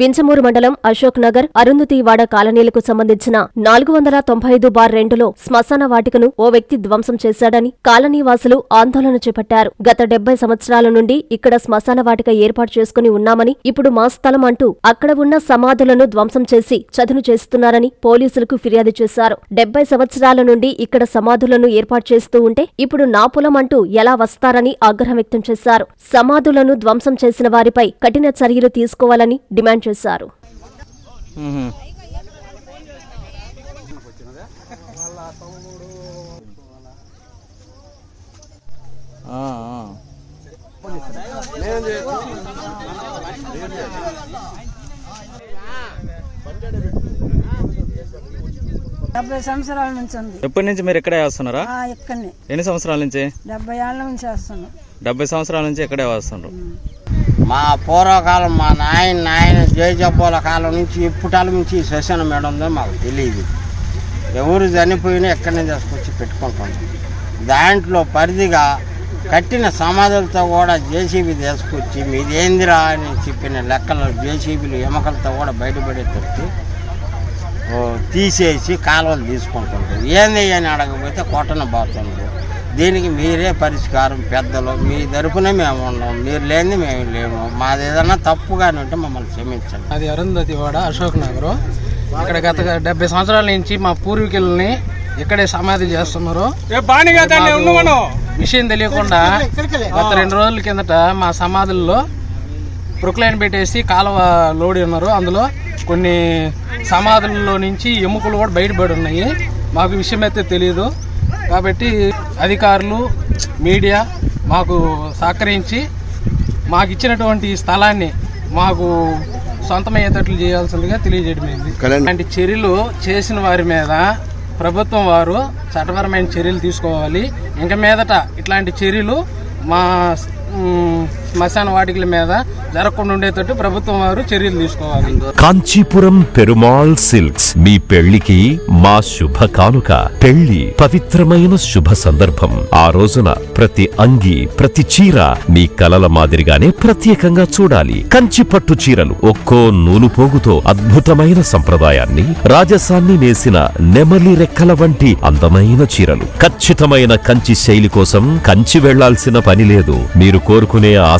వించమూరు మండలం అశోక్ నగర్ అరుంధతివాడ కాలనీలకు సంబంధించిన నాలుగు వందల తొంభై ఐదు బార్ రెండులో శ్మశాన వాటికను ఓ వ్యక్తి ధ్వంసం చేశాడని కాలనీ వాసులు ఆందోళన చేపట్టారు. గత డెబ్బై సంవత్సరాల నుండి ఇక్కడ శ్మశాన వాటిక ఏర్పాటు చేసుకుని ఉన్నామని ఇప్పుడు మా స్థలం అంటూ అక్కడ ఉన్న సమాధులను ధ్వంసం చేసి చదును చేస్తున్నారని పోలీసులకు ఫిర్యాదు చేశారు. డెబ్బై సంవత్సరాల నుండి ఇక్కడ సమాధులను ఏర్పాటు చేస్తూ ఉంటే ఇప్పుడు నా పొలం అంటూ ఎలా వస్తారని ఆగ్రహం వ్యక్తం చేశారు. సమాధులను ధ్వంసం చేసిన వారిపై కఠిన చర్యలు తీసుకోవాలని డిమాండ్ చేశారు మ్మ్. ఆ, ఆ. డెబ్బై సంవత్సరాల నుంచి ఉంది. ఎప్పటి నుంచి మీరు ఇక్కడే వస్తున్నారా? ఆ, ఇక్కడనే. ఎన్ని సంవత్సరాల నుంచి? డెబ్బై ఏళ్ళ నుంచి వేస్తున్నాం. డెబ్బై సంవత్సరాల నుంచి ఇక్కడే వస్తున్నారు. మా పూర్వకాలం మా నాయన నాయన జయజబ్బోల కాలం నుంచి ఇప్పుటాల నుంచి ఈ శ్మశానం మేడం ఉందో మాకు తెలియదు ఎవరు చనిపోయినా ఎక్కడనే తీసుకొచ్చి పెట్టుకుంటాం. దాంట్లో పరిధిగా కట్టిన సమాధులతో కూడా జేసీబీ తీసుకొచ్చి మీదేందిరా అని చెప్పిన లెక్కలు జేసీబీలు ఎమకలతో కూడా బయటపడేటట్టు తీసేసి కాలువలు తీసుకుంటుంటారు. ఏంది అని అడగకపోతే కొట్టన పోతుంది దీనికి మీరే పరిష్కారం పెద్దలు. మీ తరపున మేము ఉన్నాం. మీరు లేనిది మేము లేము. మాది ఏదైనా తప్పుగానే ఉంటే మమ్మల్ని క్షమించండి. అది అరుంధతి వాడ అశోక్ నగర్. ఇక్కడ గత డెబ్బై సంవత్సరాల నుంచి మా పూర్వీకుల్ని ఇక్కడే సమాధి చేస్తున్నారు. విషయం తెలియకుండా గత రెండు రోజుల కిందట మా సమాధుల్లో ప్రొక్లైన్ పెట్టేసి కాలువ లోడి ఉన్నారు. అందులో కొన్ని సమాధుల్లో నుంచి ఎముకలు కూడా బయటపడి ఉన్నాయి. మాకు విషయం అయితే తెలియదు కాబట్టి అధికారులు మీడియా మాకు సహకరించి మాకు ఇచ్చినటువంటి స్థలాన్ని మాకు సొంతమయ్యేటట్లు చేయాల్సిందిగా తెలియజేయడమైంది ఇలాంటి చర్యలు చేసిన వారి మీద ప్రభుత్వం వారు చట్టపరమైన చర్యలు తీసుకోవాలి. ఇంక మీదట ఇట్లాంటి చర్యలు మ్, శ్మశాన వాటికల మీద జరగకుండా ఉండేటట్టు ప్రభుత్వం వారు చర్యలు తీసుకోవాలి. కాంచీపురం పెరుమాళ్ సిల్క్స్. మీ పెళ్ళికి మా శుభ కానుక. పెళ్ళి పవిత్రమైన శుభ సందర్భం. ఆ రోజున ప్రతి అంగి ప్రతి చీర మీ కలల మాదిరిగానే ప్రత్యేకంగా చూడాలి. కంచి పట్టు చీరలు ఒక్కో నూలు పోగుతో అద్భుతమైన సంప్రదాయాన్ని రాజసాన్ని నేసిన నెమలి రెక్కల వంటి అందమైన చీరలు. ఖచ్చితమైన కంచి శైలి కోసం కంచి వెళ్ళాల్సిన పని లేదు. మీరు కోరుకునే